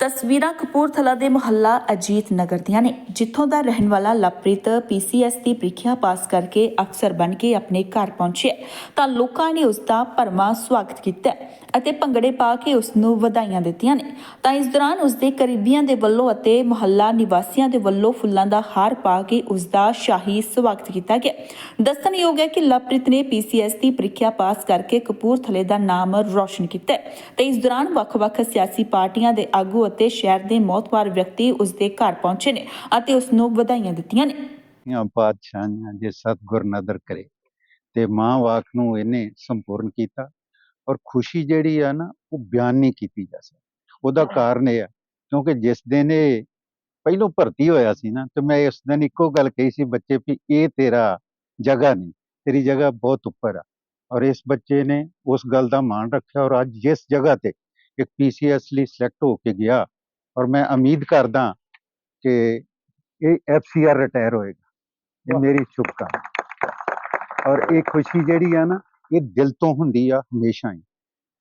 ਤਸਵੀਰਾਂ ਕਪੂਰਥਲਾ ਦੇ ਮੁਹੱਲਾ ਅਜੀਤ ਨਗਰ ਦੀਆਂ ਨੇ, ਜਿੱਥੋਂ ਦਾ ਰਹਿਣ ਵਾਲਾ ਲਵਪ੍ਰੀਤ ਪੀਸੀਐਸ ਦੀ ਪ੍ਰੀਖਿਆ ਪਾਸ ਕਰਕੇ ਅਫਸਰ ਬਣ ਕੇ ਆਪਣੇ ਘਰ ਪਹੁੰਚਿਆ। ਤਾਂ ਲੋਕਾਂ ਨੇ ਉਸ ਦਾ ਭਰਮਾ ਸਵਾਗਤ ਕੀਤਾ ਅਤੇ ਭੰਗੜੇ ਪਾ ਕੇ ਉਸ ਨੂੰ ਵਧਾਈਆਂ ਦਿੱਤੀਆਂ ਨੇ। ਤਾਂ ਇਸ ਦੌਰਾਨ ਉਸ ਦੇ ਕਰੀਬੀਆਂ ਦੇ ਵੱਲੋਂ ਅਤੇ ਮੁਹੱਲਾ ਨਿਵਾਸੀਆਂ ਦੇ ਵੱਲੋਂ ਫੁੱਲਾਂ ਦਾ ਹਾਰ ਪਾ ਕੇ ਉਸ ਦਾ ਸ਼ਾਹੀ ਸਵਾਗਤ ਕੀਤਾ ਗਿਆ। ਦੱਸਣਯੋਗ ਹੈ ਕਿ ਲਵਪ੍ਰੀਤ ਨੇ ਪੀਸੀਐਸ ਦੀ ਪ੍ਰੀਖਿਆ ਪਾਸ ਕਰਕੇ ਕਪੂਰਥਲੇ ਦਾ ਨਾਮ ਰੌਸ਼ਨ ਕੀਤਾ ਤੇ ਇਸ ਦੌਰਾਨ ਵੱਖ-ਵੱਖ ਸਿਆਸੀ ਪਾਰਟੀਆਂ ਦੇ ਆਗੂ ਅਤੇ ਸ਼ਹਿਰ ਦੇ ਮੌਤਵਾਰ ਵਿਅਕਤੀ ਉਸ ਦੇ ਘਰ ਪਹੁੰਚੇ ਨੇ ਅਤੇ ਉਸ ਨੂੰ ਵਧਾਈਆਂ ਦਿੱਤੀਆਂ ਨੇ। ਜਾਂ ਪਾਤਸ਼ਾਹੀਆਂ ਜੇ ਸਤਿਗੁਰ ਨਦਰ ਕਰੇ ਤੇ ਮਾਂ ਵਾਕ ਨੂੰ ਇਹਨੇ ਸੰਪੂਰਨ ਕੀਤਾ ਔਰ ਖੁਸ਼ੀ ਜਿਹੜੀ ਆ ਨਾ, ਉਹ ਬਿਆਨ ਨਹੀਂ ਕੀਤੀ ਜਾ ਸਕਦੀ। ਉਹਦਾ ਕਾਰਨ ਇਹ ਆ, ਕਿਉਂਕਿ ਜਿਸ ਦਿਨ ਇਹ ਪਹਿਲੋਂ ਭਰਤੀ ਹੋਇਆ ਸੀ ਨਾ, ਤੇ ਮੈਂ ਇਸ ਦਿਨ ਇੱਕੋ ਗੱਲ ਕਹੀ ਸੀ ਬੱਚੇ ਵੀ, ਇਹ ਤੇਰਾ ਜਗ੍ਹਾ ਨਹੀਂ, ਤੇਰੀ ਜਗ੍ਹਾ ਬਹੁਤ ਉੱਪਰ ਆ। ਔਰ ਇਸ ਬੱਚੇ ਨੇ ਉਸ ਗੱਲ ਦਾ ਮਾਣ ਰੱਖਿਆ ਔਰ ਅੱਜ ਜਿਸ ਜਗ੍ਹਾ ਤੇ ਇੱਕ ਪੀਸੀਐਸ ਲਈ ਸਿਲੈਕਟ ਹੋ ਕੇ ਗਿਆ ਔਰ ਮੈਂ ਉਮੀਦ ਕਰਦਾ ਕਿ ਇਹ ਐਫਸੀਆਰ ਰਿਟਾਇਰ ਹੋਏਗਾ। ਇਹ ਮੇਰੀ ਸ਼ੁਭਕਾਮਨਾ ਔਰ ਇਹ ਖੁਸ਼ੀ ਜਿਹੜੀ ਆ ਨਾ ਇਹ ਦਿਲ ਤੋਂ ਹੁੰਦੀ ਆ ਹਮੇਸ਼ਾ ਹੀ।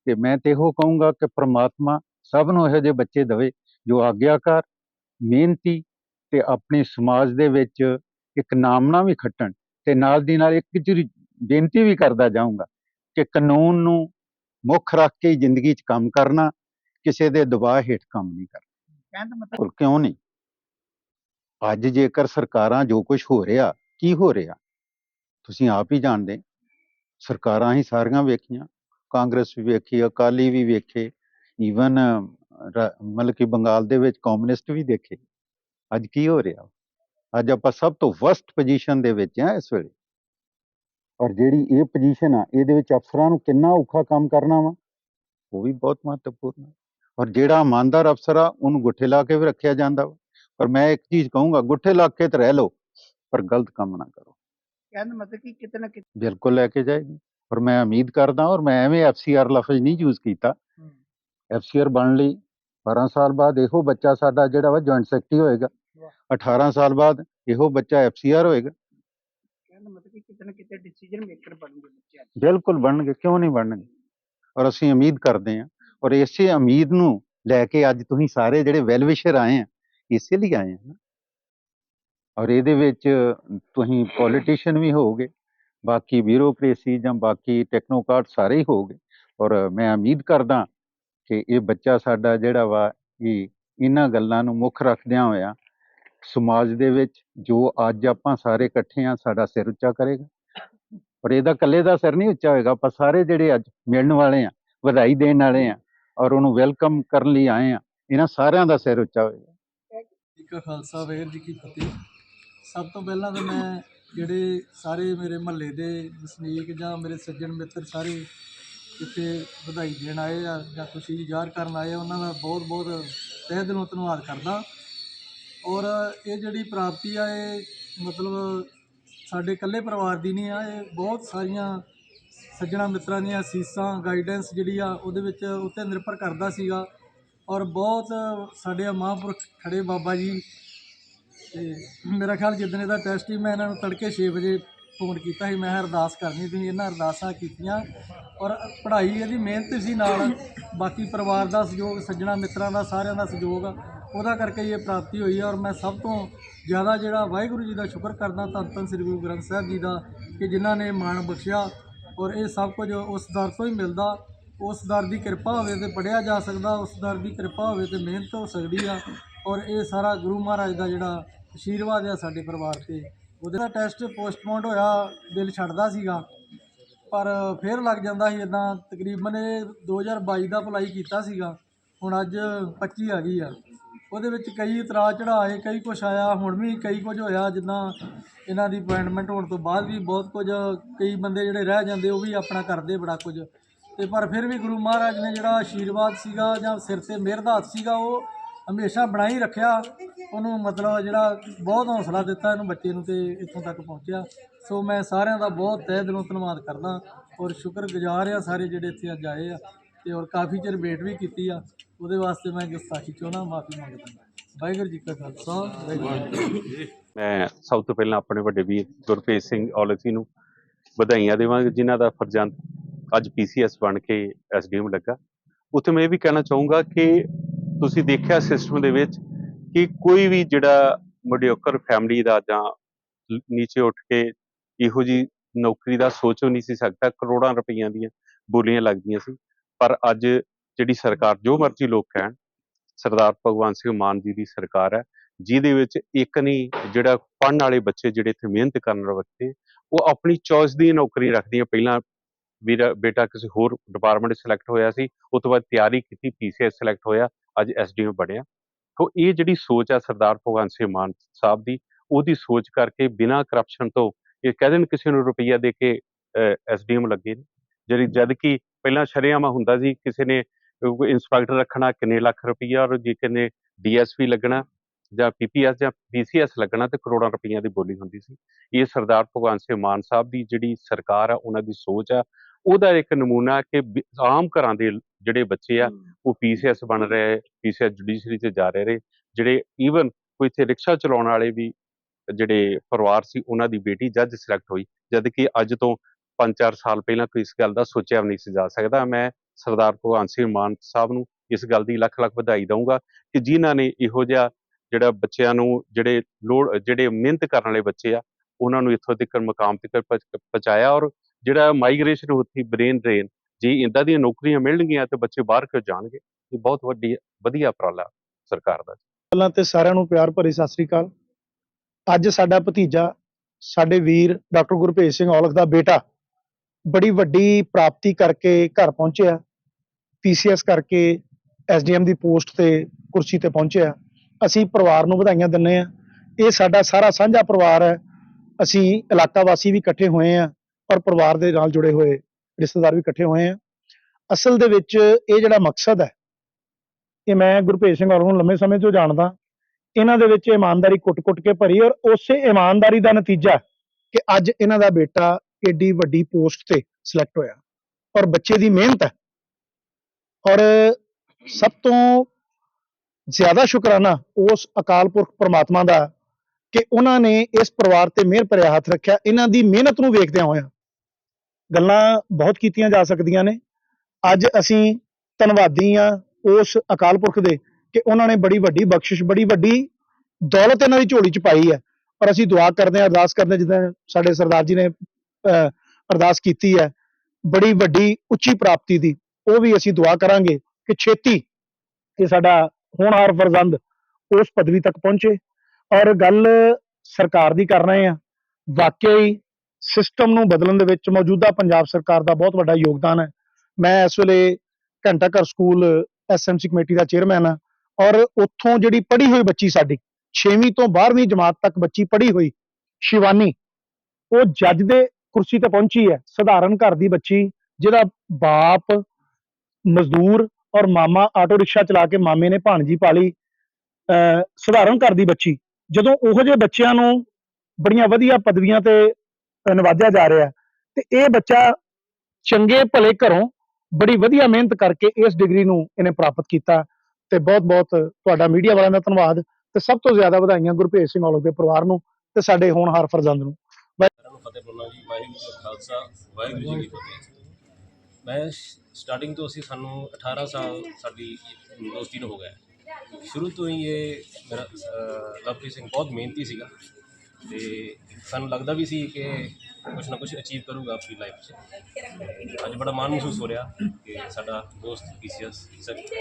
ਤੇ ਮੈਂ ਤੇ ਇਹੋ ਕਹੂੰਗਾ ਕਿ ਪ੍ਰਮਾਤਮਾ ਸਭ ਨੂੰ ਇਹੋ ਜਿਹੇ ਬੱਚੇ ਦੇਵੇ ਜੋ ਆਗਿਆਕਾਰ ਮਿਹਨਤੀ ਤੇ ਆਪਣੇ ਸਮਾਜ ਦੇ ਵਿੱਚ ਇੱਕ ਨਾਮਨਾ ਵੀ ਖੱਟਣ ਤੇ ਨਾਲ ਦੀ ਨਾਲ ਇੱਕ ਜਿਹੜੀ ਬੇਨਤੀ ਵੀ ਕਰਦਾ ਜਾਊਂਗਾ ਕਿ ਕਾਨੂੰਨ ਨੂੰ ਮੁੱਖ ਰੱਖ ਕੇ ਜ਼ਿੰਦਗੀ 'ਚ ਕੰਮ ਕਰਨਾ ਕਿਸੇ ਦੇ ਦਬਾਅ ਹੇਠ ਕੰਮ ਨਹੀਂ ਕਰਨਾ। ਕਹਿਣ ਦਾ ਮਤਲਬ ਕਿਉਂ ਨਹੀਂ? ਅੱਜ ਜੇਕਰ ਸਰਕਾਰਾਂ ਜੋ ਕੁਝ ਹੋ ਰਿਹਾ ਕੀ ਹੋ ਰਿਹਾ? ਤੁਸੀਂ ਆਪ ਹੀ ਜਾਣਦੇ ਸਰਕਾਰਾਂ ਹੀ ਸਾਰੀਆਂ ਵੇਖੀਆਂ ਕਾਂਗਰਸ ਵੀ ਵੇਖੀ ਅਕਾਲੀ ਵੀ ਵੇਖੇ ਈਵਨ ਮਤਲਬ ਕਿ ਬੰਗਾਲ ਦੇ ਵਿੱਚ ਕਮਿਊਨਿਸਟ ਵੀ ਦੇਖੇ। ਅੱਜ ਕੀ ਹੋ ਰਿਹਾ? ਅੱਜ ਆਪਾਂ ਸਭ ਤੋਂ ਵਰਸਟ ਪੋਜੀਸ਼ਨ ਦੇ ਵਿੱਚ ਆ ਇਸ ਵੇਲੇ। ਔਰ ਜਿਹੜੀ ਇਹ ਪੋਜੀਸ਼ਨ ਆ ਇਹਦੇ ਵਿੱਚ ਅਫਸਰਾਂ ਨੂੰ ਕਿੰਨਾ ਔਖਾ ਕੰਮ ਕਰਨਾ ਵਾ? ਉਹ ਵੀ ਬਹੁਤ ਮਹੱਤਵਪੂਰਨ ਹੈ ਔਰ ਜਿਹੜਾ ਇਮਾਨਦਾਰ ਅਫਸਰ ਆ ਉਹਨੂੰ ਗੁੱਠੇ ਲਾ ਕੇ ਵੀ ਰੱਖਿਆ ਜਾਂਦਾ ਵਾ। ਪਰ ਮੈਂ ਇੱਕ ਚੀਜ਼ ਕਹੂੰਗਾ ਗੁੱਠੇ ਲਾ ਕੇ ਤੇ ਰਹਿ ਲਓ ਪਰ ਗਲਤ ਕੰਮ ਨਾ ਕਰੋ। ਕਹਿਣ ਦਾ ਮਤਲਬ ਕਿ ਕਿਤੇ ਨਾ ਕਿਤੇ ਬਿਲਕੁਲ ਲੈ ਕੇ ਜਾਏਗੀ। ਔਰ ਮੈਂ ਉਮੀਦ ਕਰਦਾ ਔਰ ਮੈਂ ਐਵੇਂ ਐਫਸੀਆਰ ਲਫ਼ਜ਼ ਨਹੀਂ ਯੂਜ਼ ਕੀਤਾ। ਐਫਸੀਆਰ ਬਣਨ ਲਈ 12 ਸਾਲ ਬਾਅਦ ਇਹੋ ਬੱਚਾ ਸਾਡਾ ਜਿਹੜਾ ਵਾ ਜੁਆਇੰਟ ਸੈਕਟਰੀ ਹੋਏਗਾ। 18 ਸਾਲ ਬਾਅਦ ਇਹੋ ਬੱਚਾ ਐਫਸੀਆਰ ਹੋਏਗਾ ਕਹਿਣ ਦਾ ਮਤਲਬ ਕਿ ਕਿਤੇ ਨਾ ਕਿਤੇ ਡਿਸੀਜਨ ਮੇਕਰ ਬਣਨਗੇ ਬੱਚੇ ਅੱਜ ਬਿਲਕੁਲ ਬਣਨਗੇ, ਕਿਉਂ ਨਹੀਂ ਬਣਨਗੇ? ਔਰ ਅਸੀਂ ਉਮੀਦ ਕਰਦੇ ਹਾਂ ਔਰ ਇਸੇ ਉਮੀਦ ਨੂੰ ਲੈ ਕੇ ਅੱਜ ਤੁਸੀਂ ਸਾਰੇ ਜਿਹੜੇ ਵੈਲਵਿਸ਼ਰ ਆਏ ਆ, ਇਸੇ ਲਈ ਆਏ ਆ ਔਰ ਇਹਦੇ ਵਿੱਚ ਤੁਸੀਂ ਪੋਲੀਟੀਸ਼ੀਅਨ ਵੀ ਹੋਵੋਗੇ, ਬਾਕੀ ਬਿਊਰੋਕ੍ਰੇਸੀ ਜਾਂ ਬਾਕੀ ਟੈਕਨੋਕਰਾਟ ਸਾਰੇ ਹੀ ਹੋਵੋਗੇ। ਔਰ ਮੈਂ ਉਮੀਦ ਕਰਦਾ ਕਿ ਇਹ ਬੱਚਾ ਸਾਡਾ ਜਿਹੜਾ ਵਾ, ਇਹ ਇਹਨਾਂ ਗੱਲਾਂ ਨੂੰ ਮੁੱਖ ਰੱਖਦਿਆਂ ਹੋਇਆ ਸਮਾਜ ਦੇ ਵਿੱਚ ਜੋ ਅੱਜ ਆਪਾਂ ਸਾਰੇ ਇਕੱਠੇ ਆ ਸਾਡਾ ਸਿਰ ਉੱਚਾ ਕਰੇਗਾ। ਔਰ ਇਹਦਾ ਇਕੱਲੇ ਦਾ ਸਿਰ ਨਹੀਂ ਉੱਚਾ ਹੋਏਗਾ, ਆਪਾਂ ਸਾਰੇ ਜਿਹੜੇ ਅੱਜ ਮਿਲਣ ਵਾਲੇ ਆ ਵਧਾਈ ਦੇਣ ਵਾਲੇ ਆ ਔਰ ਉਹਨੂੰ ਵੈਲਕਮ ਕਰਨ ਲਈ ਆਏ ਆ ਇਹਨਾਂ ਸਾਰਿਆਂ ਦਾ ਸਿਰ ਉੱਚਾ ਹੋਏਗਾ। ਜੀ ਖਾਲਸਾ ਵਾਹਿਗੁਰੂ ਜੀ ਕੀ ਫਤਿਹ। ਸਭ ਤੋਂ ਪਹਿਲਾਂ ਤਾਂ ਮੈਂ ਜਿਹੜੇ ਸਾਰੇ ਮੇਰੇ ਮਹੱਲੇ ਦੇ ਵਸਨੀਕ ਜਾਂ ਮੇਰੇ ਸੱਜਣ ਮਿੱਤਰ ਸਾਰੇ ਇੱਥੇ ਵਧਾਈ ਦੇਣ ਆਏ ਆ ਜਾਂ ਖੁਸ਼ੀ ਜ਼ਾਹਰ ਕਰਨ ਆਏ ਉਹਨਾਂ ਦਾ ਬਹੁਤ ਬਹੁਤ ਤਹਿ ਦਿਲੋਂ ਧੰਨਵਾਦ ਕਰਦਾ। ਔਰ ਇਹ ਜਿਹੜੀ ਪ੍ਰਾਪਤੀ ਆ, ਇਹ ਮਤਲਬ ਸਾਡੇ ਇਕੱਲੇ ਪਰਿਵਾਰ ਦੀ ਨਹੀਂ ਆ, ਇਹ ਬਹੁਤ ਸਾਰੀਆਂ ਸੱਜਣਾ ਮਿੱਤਰਾਂ ਦੀਆਂ ਅਸੀਸਾਂ ਗਾਈਡੈਂਸ ਜਿਹੜੀ ਆ, ਉਹਦੇ ਵਿੱਚ ਉੱਤੇ ਨਿਰਭਰ ਕਰਦਾ ਸੀਗਾ। ਔਰ ਬਹੁਤ ਸਾਡੇ ਮਹਾਂਪੁਰਖ ਖੜੇ ਬਾਬਾ ਜੀ। ਤੇ ਮੇਰਾ ਖਿਆਲ ਜਿੱਦਣ ਇਹਦਾ ਟੈਸਟ ਹੀ ਮੈਂ ਇਹਨਾਂ ਨੂੰ ਤੜਕੇ 6 ਵਜੇ ਫੋਨ ਕੀਤਾ ਸੀ, ਮੈਂ ਅਰਦਾਸ ਕਰਨੀ, ਤੁਸੀਂ ਇਹਨਾਂ ਅਰਦਾਸਾਂ ਕੀਤੀਆਂ। ਔਰ ਪੜ੍ਹਾਈ ਇਹਦੀ ਮਿਹਨਤ ਸੀ ਨਾਲ, ਬਾਕੀ ਪਰਿਵਾਰ ਦਾ ਸਹਿਯੋਗ, ਸੱਜਣਾ ਮਿੱਤਰਾਂ ਦਾ ਸਾਰਿਆਂ ਦਾ ਸਹਿਯੋਗ। ਉਹਦਾ ਕਰਕੇ ਇਹ ਪ੍ਰਾਪਤੀ ਹੋਈ ਹੈ ਔਰ ਮੈਂ ਸਭ ਤੋਂ ਜ਼ਿਆਦਾ ਜਿਹੜਾ ਵਾਹਿਗੁਰੂ ਜੀ ਦਾ ਸ਼ੁਕਰ ਕਰਦਾ ਧੰਨ ਧੰਨ ਸ੍ਰੀ ਗੁਰੂ ਗ੍ਰੰਥ ਸਾਹਿਬ ਜੀ ਦਾ ਕਿ ਜਿਨ੍ਹਾਂ ਨੇ ਮਾਣ ਬਖਸ਼ਿਆ ਔਰ ਇਹ ਸਭ ਕੁਝ ਉਸ ਦਰ ਤੋਂ ਹੀ ਮਿਲਦਾ, ਉਸ ਦਰ ਦੀ ਕਿਰਪਾ ਹੋਵੇ ਤੇ ਪੜਿਆ ਜਾ ਸਕਦਾ, ਉਸ ਦਰ ਦੀ ਕਿਰਪਾ ਹੋਵੇ ਤੇ ਮਿਹਨਤ ਹੋ ਸਕਦੀ ਆ ਔਰ ਇਹ ਸਾਰਾ ਗੁਰੂ ਮਹਾਰਾਜ ਦਾ ਜਿਹੜਾ ਆਸ਼ੀਰਵਾਦ ਆ ਸਾਡੇ ਪਰਿਵਾਰ ਤੇ। ਉਹਦੇ ਟੈਸਟ ਪੋਸਟਪੋਨਡ ਹੋਇਆ, ਦਿਲ ਛੱਡਦਾ ਸੀਗਾ, ਪਰ ਫੇਰ ਲੱਗ ਜਾਂਦਾ ਸੀ ਇਦਾਂ ਤਕਰੀਬਨ ਇਹ 2022 ਦਾ ਅਪਲਾਈ ਕੀਤਾ ਸੀਗਾ, ਹੁਣ ਅੱਜ 25 ਆ ਗਈ ਆ। ਉਹਦੇ ਵਿੱਚ ਕਈ ਉਤਰਾਅ ਚੜ੍ਹਾਏ, ਕਈ ਕੁਛ ਆਇਆ, ਹੁਣ ਵੀ ਕਈ ਕੁਝ ਹੋਇਆ, ਜਿੱਦਾਂ ਇਹਨਾਂ ਦੀ ਅਪਾਇੰਟਮੈਂਟ ਹੋਣ ਤੋਂ ਬਾਅਦ ਵੀ ਬਹੁਤ ਕੁਝ ਕਈ ਬੰਦੇ ਜਿਹੜੇ ਰਹਿ ਜਾਂਦੇ, ਉਹ ਵੀ ਆਪਣਾ ਕਰਦੇ ਬੜਾ ਕੁਝ। ਤੇ ਪਰ ਫਿਰ ਵੀ ਗੁਰੂ ਮਹਾਰਾਜ ਨੇ ਜਿਹੜਾ ਆਸ਼ੀਰਵਾਦ ਸੀਗਾ ਜਾਂ ਸਿਰ ਤੇ ਮਿਹਰ ਦਾ ਹੱਥ ਸੀਗਾ, ਉਹ ਹਮੇਸ਼ਾ ਬਣਾਈ ਰੱਖਿਆ। ਉਹਨੂੰ ਮਤਲਬ ਜਿਹੜਾ ਬਹੁਤ ਹੌਸਲਾ ਦਿੱਤਾ ਇਹਨੂੰ ਬੱਚੇ ਨੂੰ ਤੇ ਇੱਥੋਂ ਤੱਕ ਪਹੁੰਚਿਆ। ਸੋ ਮੈਂ ਸਾਰਿਆਂ ਦਾ ਬਹੁਤ ਤਹਿ ਦਿਲੋਂ ਧੰਨਵਾਦ ਕਰਦਾ ਔਰ ਸ਼ੁਕਰਗੁਜ਼ਾਰ ਆ ਸਾਰੇ ਜਿਹੜੇ ਇੱਥੇ ਅੱਜ ਆਏ ਆ। ਤੇ ਔਰ ਕਾਫੀ ਚਿਰ ਵੇਟ ਵੀ ਕੀਤੀ ਆ। ਉਹਦੇ ਵਾਸਤੇ ਮੈਂ ਗੁਸਤਾਖੀ ਚਾਹੁੰਦਾ, ਮਾਫੀ ਮੰਗਦਾ। ਵਾਹਿਗੁਰੂ ਜੀ ਕਾ ਖਾਲਸਾ, ਵਾਹਿਗੁਰੂ ਜੀ ਮੈਂ ਸਭ ਤੋਂ ਪਹਿਲਾਂ ਆਪਣੇ ਵੱਡੇ ਵੀਰ ਗੁਰਪ੍ਰੀਤ ਸਿੰਘ ਔਲਖ ਨੂੰ ਵਧਾਈਆਂ ਦੇਵਾਂਗਾ, ਜਿਨ੍ਹਾਂ ਦਾ ਫਰਜ਼ੰਦ ਅੱਜ ਪੀਸੀਐਸ ਬਣ ਕੇ ਐਸਡੀਐਮ ਲੱਗਾ। ਉੱਥੇ ਮੈਂ ਇਹ ਵੀ ਕਹਿਣਾ ਚਾਹੂੰਗਾ ਕਿ ਤੁਸੀਂ ਦੇਖਿਆ ਸਿਸਟਮ ਦੇ ਵਿੱਚ ਕਿ ਕੋਈ ਵੀ ਜਿਹੜਾ ਮਡੀਓਕਰ ਫੈਮਿਲੀ ਦਾ ਜਾਂ ਨੀਚੇ ਉੱਠ ਕੇ ਇਹੋ ਜੀ ਨੌਕਰੀ ਦਾ ਸੋਚ ਨਹੀਂ ਸੀ ਸਕਦਾ। ਕਰੋੜਾਂ ਰੁਪਈਆਂ ਦੀਆਂ ਬੋਲੀਆਂ ਲੱਗਦੀਆਂ ਸੀ। ਪਰ ਅੱਜ ਜਿਹੜੀ ਸਰਕਾਰ, ਜੋ ਮਰਜ਼ੀ ਲੋਕ ਕਹਿਣ, ਸਰਦਾਰ ਭਗਵੰਤ ਸਿੰਘ ਮਾਨ ਜੀ ਦੀ ਸਰਕਾਰ ਹੈ, ਜਿਹਦੇ ਵਿੱਚ ਇੱਕ ਨਹੀਂ ਜਿਹੜਾ ਪੜ੍ਹਨ ਵਾਲੇ ਬੱਚੇ ਜਿਹੜੇ ਇੱਥੇ ਮਿਹਨਤ ਕਰਨ ਵਾਲੇ ਬੱਚੇ ਉਹ ਆਪਣੀ ਚੋਇਸ ਦੀ ਨੌਕਰੀ ਰੱਖਦੀਆਂ। ਪਹਿਲਾਂ ਵੀਰਾ ਬੇਟਾ ਕਿਸੇ ਹੋਰ ਡਿਪਾਰਟਮੈਂਟ ਸਿਲੈਕਟ ਹੋਇਆ ਸੀ, ਉਸ ਤੋਂ ਬਾਅਦ ਤਿਆਰੀ ਕੀਤੀ ਪੀਸੀਐਸ ਸਿਲੈਕਟ ਹੋਇਆ, ਅੱਜ ਐਸਡੀਐਮ ਬਣਿਆ। ਸੋ ਇਹ ਜਿਹੜੀ ਸੋਚ ਆ ਸਰਦਾਰ ਭਗਵੰਤ ਸਿੰਘ ਮਾਨ ਸਾਹਿਬ ਦੀ, ਉਹਦੀ ਸੋਚ ਕਰਕੇ ਬਿਨਾਂ ਕਰਪਸ਼ਨ ਤੋਂ ਇਹ ਕਹਿ ਦੇਣ ਕਿਸੇ ਨੂੰ ਰੁਪਈਆ ਦੇ ਕੇ ਐਸਡੀਐਮ ਲੱਗੇ ਨੇ। ਜਿਹੜੀ ਜਦ ਕਿ ਪਹਿਲਾਂ ਸ਼ਰੇਆਮ ਹੁੰਦਾ ਸੀ ਕਿਸੇ ਨੇ ਇੰਸਪੈਕਟਰ ਰੱਖਣਾ ਕਿੰਨੇ ਲੱਖ ਰੁਪਈਆ ਔਰ ਜੇ ਕਿੰਨੇ ਡੀਐਸਪੀ ਲੱਗਣਾ ਜਾਂ ਪੀਪੀਐਸ ਜਾਂ ਪੀਸੀਐਸ ਲੱਗਣਾ ਤੇ ਕਰੋੜਾਂ ਰੁਪਈਆਂ ਦੀ ਬੋਲੀ ਹੁੰਦੀ ਸੀ। ਇਹ ਸਰਦਾਰ ਭਗਵੰਤ ਸਿੰਘ ਮਾਨ ਸਾਹਿਬ ਦੀ ਜਿਹੜੀ ਸਰਕਾਰ ਆ ਉਹਨਾਂ ਦੀ ਸੋਚ ਆ ਉਹਦਾ ਇੱਕ ਨਮੂਨਾ ਕਿ ਆਮ ਘਰਾਂ ਦੇ ਜਿਹੜੇ ਬੱਚੇ ਆ ਉਹ ਪੀਸੀਐਸ ਬਣ ਰਹੇ ਪੀਸੀਐਸ ਜੁਡੀਸ਼ਰੀ 'ਚ ਜਾ ਰਹੇ ਨੇ ਜਿਹੜੇ ਈਵਨ ਕੋਈ ਇੱਥੇ ਰਿਕਸ਼ਾ ਚਲਾਉਣ ਵਾਲੇ ਵੀ ਜਿਹੜੇ ਪਰਿਵਾਰ ਸੀ ਉਹਨਾਂ ਦੀ ਬੇਟੀ ਜੱਜ ਸਿਲੈਕਟ ਹੋਈ ਜਦ ਕਿ ਅੱਜ ਤੋਂ 5-4 ਸਾਲ ਪਹਿਲਾਂ ਕੋਈ ਇਸ ਗੱਲ ਦਾ ਸੋਚਿਆ ਵੀ ਨਹੀਂ ਸੀ ਜਾ ਸਕਦਾ। ਮੈਂ ਸਰਦਾਰ ਭਗਵੰਤ ਸਿੰਘ ਮਾਨ ਸਾਹਿਬ ਨੂੰ ਇਸ ਗੱਲ ਦੀ ਲੱਖ ਲੱਖ ਵਧਾਈ ਦਊਂਗਾ ਕਿ ਜਿਨ੍ਹਾਂ ਨੇ ਇਹੋ ਜਿਹਾ ਜਿਹੜਾ ਬੱਚਿਆਂ ਨੂੰ ਜਿਹੜੇ ਲੋੜ, ਜਿਹੜੇ ਮਿਹਨਤ ਕਰਨ ਵਾਲੇ ਬੱਚੇ ਆ, ਉਹਨਾਂ ਨੂੰ ਇੱਥੋਂ ਤੱਕ ਮਕਾਮ ਤੱਕ ਪਹੁੰਚਾਇਆ ਔਰ ਜਿਹੜਾ ਮਾਈਗ੍ਰੇਸ਼ਨ ਹੁੰਦੀ ਬ੍ਰੇਨ ਡਰੇਨ ਜੇ ਇੰਦਾਂ ਦੀਆਂ ਨੌਕਰੀਆਂ ਮਿਲਣਗੀਆਂ ਤੇ ਬੱਚੇ ਬਾਹਰ ਕਿਉਂ ਜਾਣਗੇ? ਇਹ ਬਹੁਤ ਵੱਡੀ, ਵਧੀਆ ਉਪਰਾਲਾ ਸਰਕਾਰ ਦਾ। ਪਹਿਲਾਂ ਤੇ ਸਾਰਿਆਂ ਨੂੰ ਪਿਆਰ ਭਰੀ ਸਤਿ ਸ੍ਰੀ ਅਕਾਲ। ਅੱਜ ਸਾਡਾ ਭਤੀਜਾ, ਸਾਡੇ ਵੀਰ ਡਾਕਟਰ ਗੁਰਭੇਜ ਸਿੰਘ ਔਲਖ ਦਾ ਬੇਟਾ ਬੜੀ ਵੱਡੀ ਪ੍ਰਾਪਤੀ ਕਰਕੇ ਘਰ ਪਹੁੰਚਿਆ। ਪੀਸੀਐਸ ਕਰਕੇ ਐਸਡੀਐਮ ਦੀ ਪੋਸਟ ਤੇ ਕੁਰਸੀ ਤੇ ਪਹੁੰਚਿਆ। ਅਸੀਂ ਪਰਿਵਾਰ ਨੂੰ ਵਧਾਈਆਂ ਦਿੰਨੇ ਆ ਇਹ ਸਾਡਾ ਸਾਰਾ ਸਾਂਝਾ ਪਰਿਵਾਰ ਹੈ। ਅਸੀਂ ਇਲਾਕਾ ਵਾਸੀ ਵੀ ਇਕੱਠੇ ਹੋਏ ਆ ਔਰ ਪਰਿਵਾਰ ਦੇ ਨਾਲ ਜੁੜੇ ਹੋਏ ਰਿਸ਼ਤੇਦਾਰ ਵੀ ਇਕੱਠੇ ਹੋਏ ਆ ਅਸਲ ਦੇ ਵਿੱਚ ਇਹ ਜਿਹੜਾ ਮਕਸਦ ਹੈ, ਇਹ ਮੈਂ ਗੁਰਭੇਜ ਸਿੰਘ ਔਰ ਨੂੰ ਲੰਮੇ ਸਮੇਂ ਤੋਂ ਜਾਣਦਾ। ਇਹਨਾਂ ਦੇ ਵਿੱਚ ਇਮਾਨਦਾਰੀ ਕੁੱਟ-ਕੁੱਟ ਕੇ ਭਰੀ ਔਰ ਉਸੇ ਇਮਾਨਦਾਰੀ ਦਾ ਨਤੀਜਾ ਕਿ ਅੱਜ ਇਹਨਾਂ ਦਾ ਬੇਟਾ ਏਡੀ ਵੱਡੀ ਪੋਸਟ ਤੇ ਸਿਲੈਕਟ ਹੋਇਆ। ਔਰ ਬੱਚੇ ਦੀ ਮਿਹਨਤ ਹੈ। ਔਰ ਸਭ ਤੋਂ ਜ਼ਿਆਦਾ ਸ਼ੁਕਰਾਨਾ ਉਸ ਅਕਾਲ ਪੁਰਖ ਪ੍ਰਮਾਤਮਾ ਦਾ ਕਿ ਉਹਨਾਂ ਨੇ ਇਸ ਪਰਿਵਾਰ ਤੇ ਮਿਹਰ ਭਰਿਆ ਹੱਥ ਰੱਖਿਆ। ਇਹਨਾਂ ਦੀ ਮਿਹਨਤ ਨੂੰ ਵੇਖਦਿਆਂ ਹੋਇਆ ਗੱਲਾਂ ਬਹੁਤ ਕੀਤੀਆਂ ਜਾ ਸਕਦੀਆਂ ਨੇ। ਅੱਜ ਅਸੀਂ ਧੰਨਵਾਦੀ ਆ ਉਸ ਅਕਾਲ ਪੁਰਖ ਦੇ ਕਿ ਉਹਨਾਂ ਨੇ ਬੜੀ ਵੱਡੀ ਬਖਸ਼ਿਸ਼, ਬੜੀ ਵੱਡੀ ਦੌਲਤ ਇਹਨਾਂ ਦੀ ਝੋਲੀ ਚ ਪਾਈ ਹੈ। ਔਰ ਅਸੀਂ ਦੁਆ ਕਰਦੇ ਹਾਂ, ਅਰਦਾਸ ਕਰਦੇ ਹਾਂ, ਜਿੱਦਾਂ ਸਾਡੇ ਸਰਦਾਰ ਜੀ ਨੇ ਅਰਦਾਸ ਕੀਤੀ ਹੈ, ਬੜੀ ਵੱਡੀ ਉੱਚੀ ਪ੍ਰਾਪਤੀ ਦੀ, ਉਹ ਵੀ ਅਸੀਂ ਦੁਆ ਕਰਾਂਗੇ ਕਿ ਛੇਤੀ ਇਹ ਸਾਡਾ ਹੋਣਹਾਰ ਫਰਜ਼ੰਦ ਉਸ ਪਦਵੀ ਤੱਕ ਪਹੁੰਚੇ। ਔਰ ਗੱਲ ਸਰਕਾਰ ਦੀ ਕਰ ਰਹੇ ਆ ਵਾਕਿਆ ਸਿਸਟਮ ਨੂੰ ਬਦਲਣ ਦੇ ਵਿੱਚ ਮੌਜੂਦਾ ਪੰਜਾਬ ਸਰਕਾਰ ਦਾ ਬਹੁਤ ਵੱਡਾ ਯੋਗਦਾਨ ਹੈ। ਮੈਂ ਇਸ ਵੇਲੇ ਘੰਟਾ ਘਰ ਸਕੂਲ ਐਸਐਮਸੀ ਕਮੇਟੀ ਦਾ ਚੇਅਰਮੈਨ ਆ ਔਰ ਉੱਥੋਂ ਜਿਹੜੀ ਪੜ੍ਹੀ ਹੋਈ ਬੱਚੀ ਸਾਡੀ 6ਵੀਂ ਤੋਂ 12ਵੀਂ ਜਮਾਤ ਤੱਕ ਬੱਚੀ ਪੜ੍ਹੀ ਹੋਈ ਸ਼ਿਵਾਨੀ, ਉਹ ਜੱਜ ਦੇ ਕੁਰਸੀ ਤੇ ਪਹੁੰਚੀ ਹੈ, ਸਧਾਰਨ ਘਰ ਦੀ ਬੱਚੀ, ਜਿਹਦਾ ਬਾਪ ਮਜ਼ਦੂਰ ਔਰ ਮਾਮਾ ਆਟੋ ਰਿਕਸ਼ਾ ਚਲਾ ਕੇ ਮਾਮੇ ਨੇ ਭਾਣਜੀ ਪਾਲੀ ਸਧਾਰਨ ਘਰ ਦੀ ਬੱਚੀ। ਜਦੋਂ ਉਹੋ ਜਿਹੇ ਬੱਚਿਆਂ ਨੂੰ ਬੜੀਆਂ ਵਧੀਆ ਪਦਵੀਆਂ ਤੇ ਅਹ ਨਵਾਜਿਆ ਜਾ ਰਿਹਾ ਤੇ ਇਹ ਬੱਚਾ ਚੰਗੇ ਭਲੇ ਘਰੋਂ ਬੜੀ ਵਧੀਆ ਮਿਹਨਤ ਕਰਕੇ ਇਸ ਡਿਗਰੀ ਨੂੰ ਇਹਨੇ ਪ੍ਰਾਪਤ ਕੀਤਾ। ਤੇ ਬਹੁਤ ਬਹੁਤ ਤੁਹਾਡਾ ਮੀਡੀਆ ਵਾਲਿਆਂ ਦਾ ਧੰਨਵਾਦ। ਤੇ ਸਭ ਤੋਂ ਜ਼ਿਆਦਾ ਵਧਾਈਆਂ ਗੁਰਭੇਜ ਸਿੰਘ ਔਲਖ ਦੇ ਪਰਿਵਾਰ ਨੂੰ ਤੇ ਸਾਡੇ ਹੋਣਹਾਰ ਫਰਜ਼ੰਦ ਨੂੰ ਨੂੰ। ਫਤਿਹ ਬੋਲਣਾ ਜੀ, ਵਾਹਿਗੁਰੂ ਜੀ ਕਾ ਖਾਲਸਾ, ਵਾਹਿਗੁਰੂ ਜੀ ਕੀ ਫਤਿਹ। ਮੈਂ ਸਟਾਰਟਿੰਗ ਤੋਂ ਅਸੀਂ ਸਾਨੂੰ 18 ਸਾਲ ਸਾਡੀ ਦੋਸਤੀ ਨੂੰ ਹੋ ਗਿਆ ਸ਼ੁਰੂ ਤੋਂ ਹੀ ਇਹ ਮੇਰਾ ਲਵਪ੍ਰੀਤ ਸਿੰਘ ਬਹੁਤ ਮਿਹਨਤੀ ਸੀਗਾ ਤੇ ਸਾਨੂੰ ਲੱਗਦਾ ਵੀ ਸੀ ਕਿ ਕੁਝ ਨਾ ਕੁਝ ਅਚੀਵ ਕਰੂਗਾ ਆਪਣੀ ਲਾਈਫ 'ਚ। ਅੱਜ ਬੜਾ ਮਾਣ ਮਹਿਸੂਸ ਹੋ ਰਿਹਾ ਕਿ ਸਾਡਾ ਦੋਸਤ ਪੀਸੀਐਸ ਸੈਕਟ